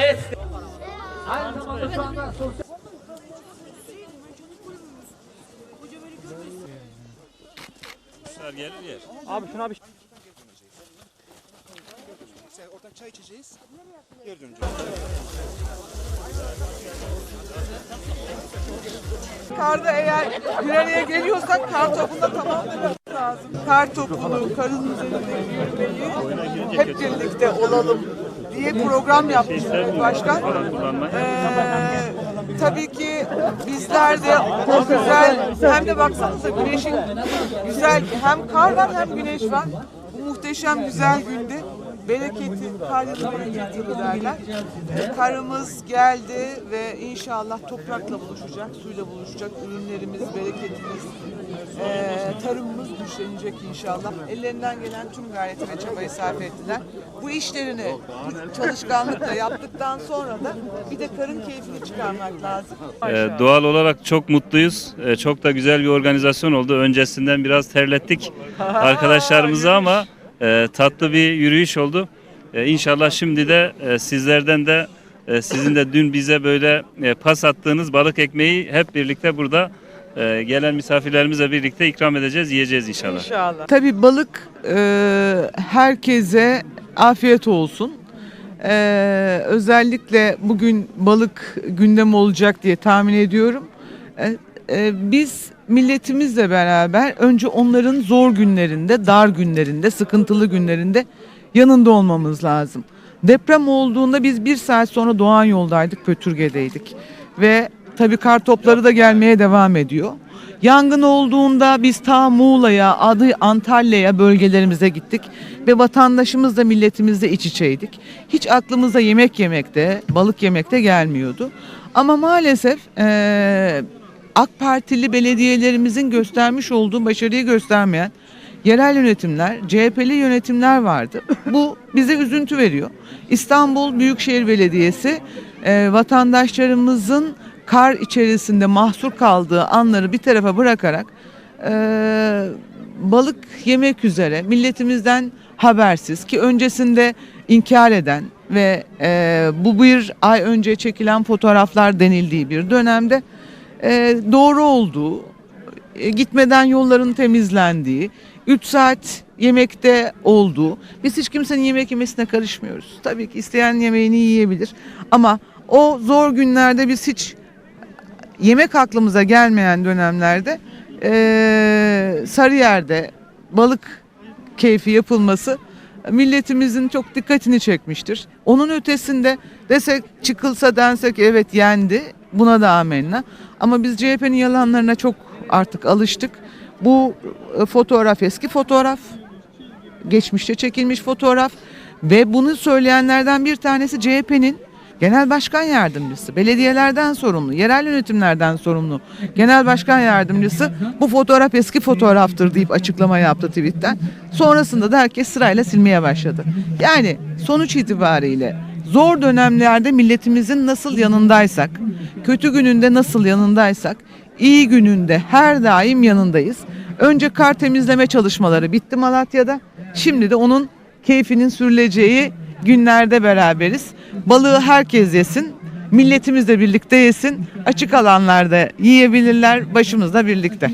Es. Aynı zamanda şu anda sosyal Kuşlar gelir yer. Abi şuna bir Ortak çay içeceğiz. Geri döneceğiz. Karda eğer bir araya geliyorsak kar topunda tamamlamamız lazım. Kar topunu, karın üzerindeki yürümeyi hep birlikte olalım diye program yapmış Başkan. Ee, tabii ki bizler de o güzel hem de baksanıza güneşin güzel hem kar var hem güneş var. Bu muhteşem güzel günde bereketi, kar yılı bereketi derler. Ee, karımız geldi ve inşallah toprakla buluşacak, suyla buluşacak. Ürünlerimiz, bereketimiz, ee, tarımımız güçlenecek inşallah. Ellerinden gelen tüm gayreti ve çabayı sarf ettiler. Bu işlerini çalışkanlıkla yaptıktan sonra da bir de karın keyfini çıkarmak lazım. Ee, doğal olarak çok mutluyuz. Ee, çok da güzel bir organizasyon oldu. Öncesinden biraz terlettik arkadaşlarımızı ama e, tatlı bir yürüyüş oldu. E, inşallah şimdi de e, sizlerden de e, sizin de dün bize böyle e, pas attığınız balık ekmeği hep birlikte burada e, gelen misafirlerimizle birlikte ikram edeceğiz, yiyeceğiz inşallah. İnşallah. Tabii balık e, herkese afiyet olsun. Özellikle bugün balık gündem olacak diye tahmin ediyorum. E, biz milletimizle beraber önce onların zor günlerinde, dar günlerinde, sıkıntılı günlerinde yanında olmamız lazım. Deprem olduğunda biz bir saat sonra Doğan yoldaydık, Pötürge'deydik. Ve tabii kar topları da gelmeye devam ediyor. Yangın olduğunda biz ta Muğla'ya, adı Antalya'ya bölgelerimize gittik ve vatandaşımızla milletimizle iç içeydik. Hiç aklımıza yemek yemekte, balık yemekte gelmiyordu. Ama maalesef eee, AK Partili belediyelerimizin göstermiş olduğu başarıyı göstermeyen yerel yönetimler, CHP'li yönetimler vardı. Bu bize üzüntü veriyor. İstanbul Büyükşehir Belediyesi e, vatandaşlarımızın kar içerisinde mahsur kaldığı anları bir tarafa bırakarak e, balık yemek üzere milletimizden habersiz ki öncesinde inkar eden ve e, bu bir ay önce çekilen fotoğraflar denildiği bir dönemde doğru olduğu, e, gitmeden yolların temizlendiği, 3 saat yemekte olduğu. Biz hiç kimsenin yemek yemesine karışmıyoruz. Tabii ki isteyen yemeğini yiyebilir ama o zor günlerde biz hiç yemek aklımıza gelmeyen dönemlerde eee Sarıyer'de balık keyfi yapılması milletimizin çok dikkatini çekmiştir. Onun ötesinde desek çıkılsa densek evet yendi buna da amenna. Ama biz CHP'nin yalanlarına çok artık alıştık. Bu e, fotoğraf eski fotoğraf. Geçmişte çekilmiş fotoğraf ve bunu söyleyenlerden bir tanesi CHP'nin Genel Başkan Yardımcısı, belediyelerden sorumlu, yerel yönetimlerden sorumlu Genel Başkan Yardımcısı bu fotoğraf eski fotoğraftır deyip açıklama yaptı tweetten. Sonrasında da herkes sırayla silmeye başladı. Yani sonuç itibariyle zor dönemlerde milletimizin nasıl yanındaysak, kötü gününde nasıl yanındaysak, iyi gününde her daim yanındayız. Önce kar temizleme çalışmaları bitti Malatya'da. Şimdi de onun keyfinin sürüleceği günlerde beraberiz. Balığı herkes yesin. Milletimizle birlikte yesin. Açık alanlarda yiyebilirler başımızla birlikte.